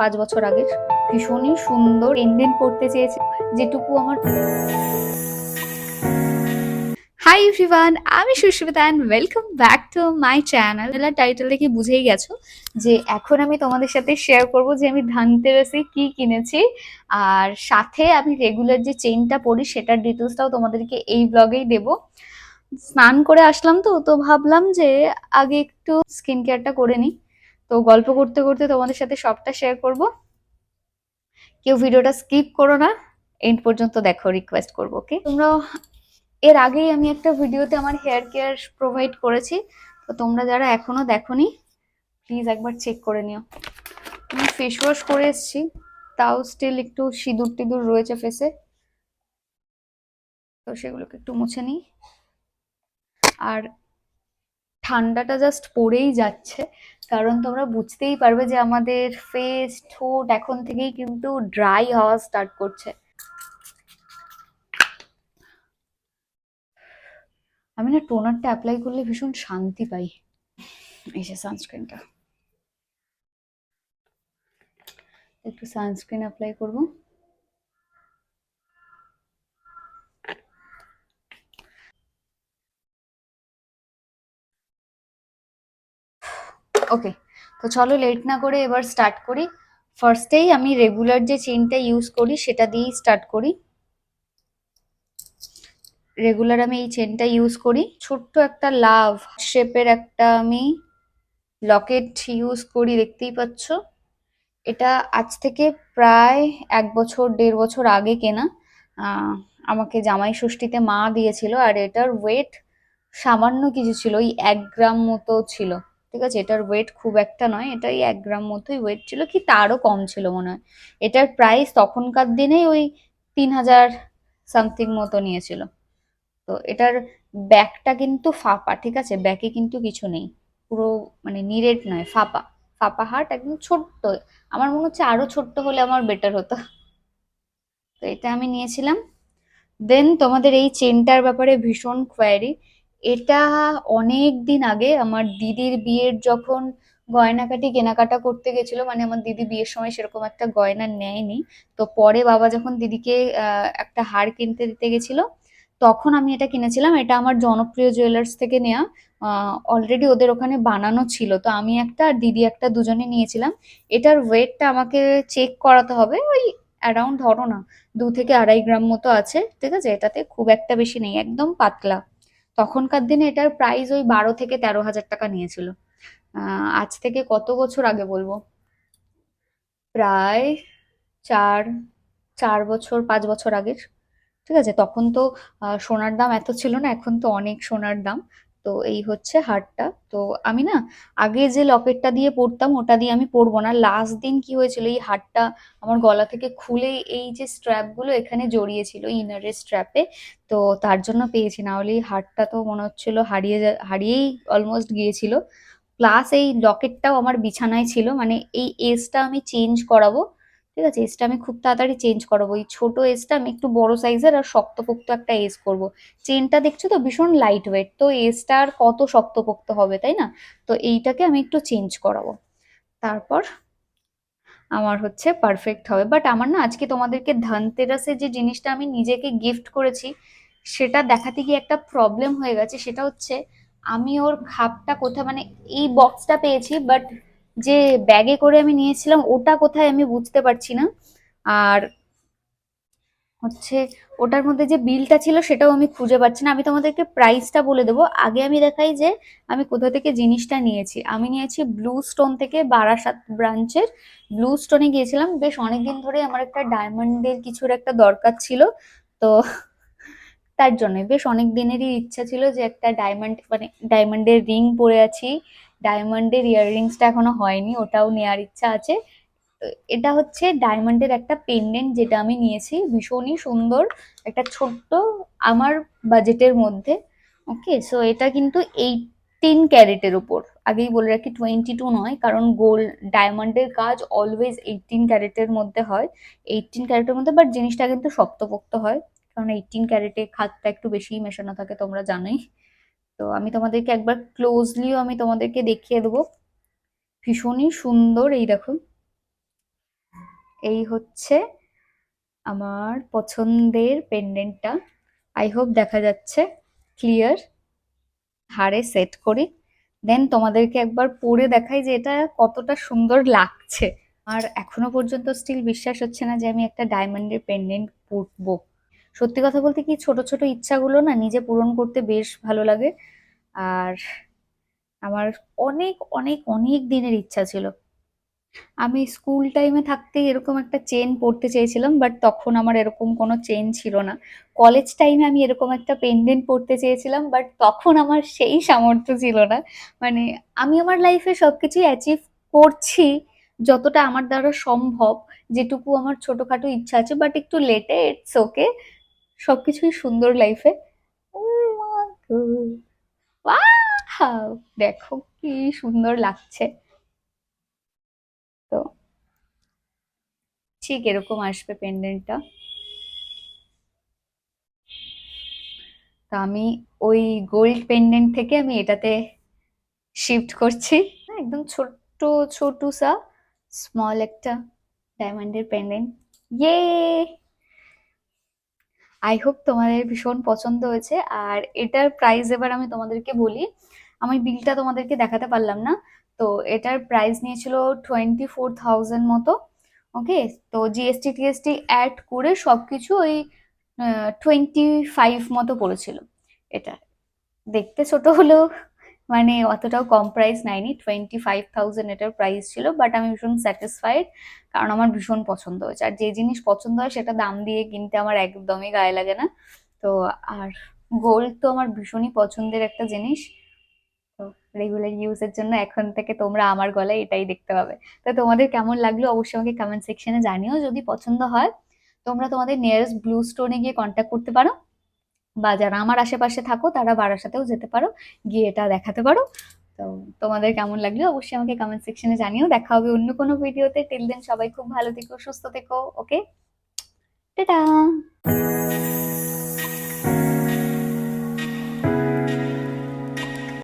পাঁচ বছর আগের ভীষণই সুন্দর পেন্ডেন্ট পড়তে চেয়েছে, যেটুকু আমার হাই এভরিওয়ান আমি Susmita and welcome back to my channel title দেখে বুঝেই গেছো যে এখন আমি তোমাদের সাথে শেয়ার করব যে আমি ধানতেরাসে কি কিনেছি। আর সাথে আমি রেগুলার যে চেইনটা পরি, সেটার ডিটেলসটাও তোমাদেরকে এই ব্লগেই দেব। স্নান করে আসলাম তো তো ভাবলাম যে আগে একটু স্কিন কেয়ারটা করে নিই। তো গল্প করতে করতে তোমাদের সাথে সবটা শেয়ার করব। কেউ ভিডিওটা স্কিপ করো না এন্ড পর্যন্ত দেখো রিকোয়েস্ট করব ওকে তোমরা এর আগেই আমি একটা ভিডিওতে আমার হেয়ার কেয়ার প্রোভাইড করেছি, তো তোমরা যারা এখনও দেখোনি প্লিজ একবার চেক করে নিও। আমি ফেস ওয়াশ করে এসেছি, তাও স্টিল একটু সিঁদুর টিঁদুর রয়েছে ফেসে তো সেগুলোকে একটু মুছে নিই। আর ঠান্ডাটা জাস্ট পড়েই যাচ্ছে কারণ তোমরা বুঝতেই পারবে যে আমাদের ফেস ঠোঁট এখন থেকেই কিন্তু ড্রাই হওয়া স্টার্ট করছে। আমি না টোনারটা অ্যাপ্লাই করলে ভীষণ শান্তি পাই। এই যে সানস্ক্রিনটা একটু সানস্ক্রিন অ্যাপ্লাই করব। ওকে তো চলো লেট না করে এবার স্টার্ট করি। ফার্স্টেই আমি রেগুলার যে চেনটা ইউজ করি, সেটা দিয়েই স্টার্ট করি। রেগুলার আমি এই চেনটা ইউজ করি। ছোট্ট একটা লাভ শেপের একটা আমি লকেট ইউজ করি, দেখতেই পাচ্ছ। এটা আজ থেকে প্রায় এক বছর, দেড় বছর আগে কেনা। আমাকে জামাই ষষ্ঠীতে মা দিয়েছিল, আর এটার ওয়েট সামান্য কিছু ছিল, ওই এক গ্রাম মতো ছিল। ঠিক আছে? এটার ওয়েট খুব একটা নয় এটা এক গ্রাম মতোই ওয়েট ছিল, কি তারও কম ছিল মনে হয়। এটার প্রাইস তখনকার দিনেই ওই তিন হাজার সামথিং মতো নিয়েছিল। তো এটার ব্যাকটা কিন্তু ফাঁপা, ঠিক আছে? ব্যাকে কিন্তু কিছু নেই। পুরো মানে নিরেট নয়, ফাঁপা। ফাঁপা হাট একদম ছোট্ট। আমার মনে হচ্ছে আরও ছোট্ট হলে আমার বেটার হতো। তো এটা আমি নিয়েছিলাম। দেন তোমাদের এই চেনটার ব্যাপারে ভীষণ কোয়ারি এটা অনেক দিন আগে আমার দিদির বিয়ের যখন গয়নাকাটি কেনাকাটা করতে গেছিল মানে আমার দিদি বিয়ের সময় সেরকম একটা গয়না নেয়নি, তো পরে বাবা যখন দিদিকে একটা হার কিনতে দিতে গেছিল, তখন আমি এটা কিনেছিলাম। এটা আমার জনপ্রিয় জুয়েলার্স থেকে নেওয়া অলরেডি ওদের ওখানে বানানো ছিল। তো আমি একটা আর দিদি একটা দুজনে নিয়েছিলাম। এটার ওয়েটটা আমাকে চেক করাতে হবে, ওই অ্যারাউন্ড ধরো না, দু থেকে আড়াই গ্রাম মতো আছে, ঠিক আছে? এটাতে খুব একটা বেশি নেই, একদম পাতলা। তখনকার দিনে এটার প্রাইস ওই বারো থেকে তেরো হাজার টাকা নিয়েছিল। আজ থেকে কত বছর আগে বলব? প্রায় চার চার বছর, পাঁচ বছর আগের। ঠিক আছে? তখন তো সোনার দাম এত ছিল না, এখন তো অনেক সোনার দাম। তো এই হচ্ছে হারটা। তো আমি না আগে যে লকেটটা দিয়ে পরতাম ওটা দিয়ে আমি পরবো না। লাস্ট দিন কি হয়েছিল, এই হারটা আমার গলা থেকে খুলে এই যে স্ট্র্যাপগুলো এখানে জড়িয়েছিল ইনারের স্ট্র্যাপে তো তার জন্য পেয়েছি। না হলে এই হারটা তো মনে হচ্ছিল হারিয়ে হারিয়েই অলমোস্ট গিয়েছিল। প্লাস এই লকেটটাও আমার বিছানায় ছিল মানে এই এজটা আমি চেঞ্জ করাবো ঠিক আছে? এজটা আমি খুব তাড়াতাড়ি চেঞ্জ করাবো। এই ছোট এজটা আমি একটু বড় সাইজের আর শক্তপোক্ত একটা এজ করব। চেনটা দেখছ তো? ভীষণ লাইট ওয়েট তো এজটা আর কত শক্তপোক্ত হবে, তাই না? তো এইটাকে আমি একটু চেঞ্জ করাবো। তারপর আমার হচ্ছে পারফেক্ট হবে। বাট আমার না আজকে তোমাদেরকে ধনতেরাসে যে জিনিসটা আমি নিজেকে গিফট করেছি, সেটা দেখাতে গিয়ে একটা প্রবলেম হয়ে গেছে। সেটা হচ্ছে আমি ওর খাপটা কোথায় মানে এই বক্সটা পেয়েছি বাট যে ব্যাগে করে আমি নিয়েছিলাম, ওটা কোথায় আমি বুঝতে পারছি না। আর হচ্ছে ওটার মধ্যে যে বিলটা ছিল সেটাও আমি খুঁজে পাচ্ছি না। আমি তোমাদেরকে প্রাইসটা বলে দেবো। আগে আমি দেখাই যে আমি কোথা থেকে জিনিসটা নিয়েছি। আমি নিয়েছি ব্লু স্টোন থেকে বারাসাত ব্রাঞ্চের ব্লু স্টোনে গিয়েছিলাম। বেশ অনেকদিন ধরে আমার একটা ডায়মন্ডের কিছুর একটা দরকার ছিল। তো তার জন্য বেশ অনেক দিনেরই ইচ্ছা ছিল যে একটা ডায়মন্ড মানে ডায়মন্ডের রিং পরে আছি। ডায়মন্ডের ইয়াররিংসটা এখনও হয়নি, ওটাও নেওয়ার ইচ্ছা আছে। এটা হচ্ছে ডায়মন্ডের একটা পেন্ডেন্ট যেটা আমি নিয়েছি, ভীষণই সুন্দর, একটা ছোট্ট আমার বাজেটের মধ্যে। ওকে সো এটা কিন্তু এইটিন ক্যারেটের উপর। আগেই বলে রাখি টোয়েন্টি টু নয়, কারণ গোল্ড ডায়মন্ডের কাজ অলওয়েজ এইটিন ক্যারেটের মধ্যে হয়। এইটিন ক্যারেটের মধ্যে বাট জিনিসটা কিন্তু শক্তপোক্ত হয়। কারণ এইটিন ক্যারেটে খাতটা একটু বেশিই মেশানো থাকে, তোমরা জানোই। তো আমি তোমাদেরকে একবার ক্লোজলিও আমি তোমাদেরকে দেখিয়ে দেবো। ভীষণই সুন্দর এই দেখো। এই হচ্ছে আমার পছন্দের পেন্ডেন্টটা আই হোপ দেখা যাচ্ছে। ক্লিয়ার হাড়ে সেট করি। দেন তোমাদেরকে একবার পরে দেখাই যে এটা কতটা সুন্দর লাগছে। আর এখনও পর্যন্ত স্টিল বিশ্বাস হচ্ছে না যে আমি একটা ডায়মন্ডের পেন্ডেন্ট পরবো। সত্যি কথা বলতে কি ছোট ছোট ইচ্ছাগুলো না নিজে পূরণ করতে বেশ ভালো লাগে। আর আমার অনেক অনেক অনেক দিনের ইচ্ছা ছিল। আমি স্কুল টাইমে থাকতে এরকম একটা চেন পড়তে চেয়েছিলাম বাট তখন আমার এরকম কোনো চেন ছিল না। কলেজ টাইমে আমি এরকম একটা পেন্ডেন্ট পড়তে চেয়েছিলাম বাট তখন আমার সেই সামর্থ্য ছিল না। মানে আমি আমার লাইফে সবকিছু অ্যাচিভ করছি যতটা আমার দ্বারা সম্ভব, যেটুকু আমার ছোটখাটো ইচ্ছা আছে বাট একটু লেটে ইটস ওকে সবকিছুই সুন্দর লাইফে দেখো কি সুন্দর লাগছে। তো ঠিক এরকম আসবে পেন্ডেন্টটা তা আমি ওই গোল্ড পেন্ডেন্ট থেকে আমি এটাতে শিফট করছি। একদম ছোট্ট, ছোটু সা স্মল একটা ডায়মন্ডের পেন্ডেন্ট ইয়ে আই হোপ তোমাদের ভীষণ পছন্দ হয়েছে। আর এটার প্রাইস এবার আমি তোমাদেরকে বলি, আমি বিলটা তোমাদেরকে দেখাতে পারলাম না। তো এটার প্রাইস নিয়েছিল টোয়েন্টি ফোর থাউজেন্ড মতো ওকে তো জিএসটি টিএসটি অ্যাড করে সব কিছু ওই টোয়েন্টি ফাইভ মতো পড়েছিল। এটা দেখতে ছোট হলেও মানে অতটাও কম প্রাইস নেয়নি। টোয়েন্টি ফাইভ থাউজেন্ড এটার প্রাইস ছিল বাট আমি ভীষণ স্যাটিসফাইড কারণ আমার ভীষণ পছন্দ হয়েছে। আর যে জিনিস পছন্দ হয় সেটা দাম দিয়ে কিনতে আমার একদমই গায়ে লাগে না। তো আর গোল্ড তো আমার ভীষণই পছন্দের একটা জিনিস। তো রেগুলার ইউজের জন্য এখন থেকে তোমরা আমার গলায় এটাই দেখতে পাবে। তো তোমাদের কেমন লাগল অবশ্যই আমাকে কমেন্ট সেকশনে জানিও। যদি পছন্দ হয়, তোমরা তোমাদের নিয়ারেস্ট ব্লু স্টোনে গিয়ে কন্ট্যাক্ট করতে পারো। বা যারা আমার আশেপাশে থাকো, তারা বারাসাতেও যেতে পারো, গিয়ে এটা দেখাতে পারো। তো তোমাদের কেমন লাগল? অবশ্যই আমাকে কমেন্ট সেকশনে জানিও। দেখা হবে অন্য কোনো ভিডিওতে টিল দেন সবাই খুব ভালো থেকো, সুস্থ থেকো ওকে টাটা!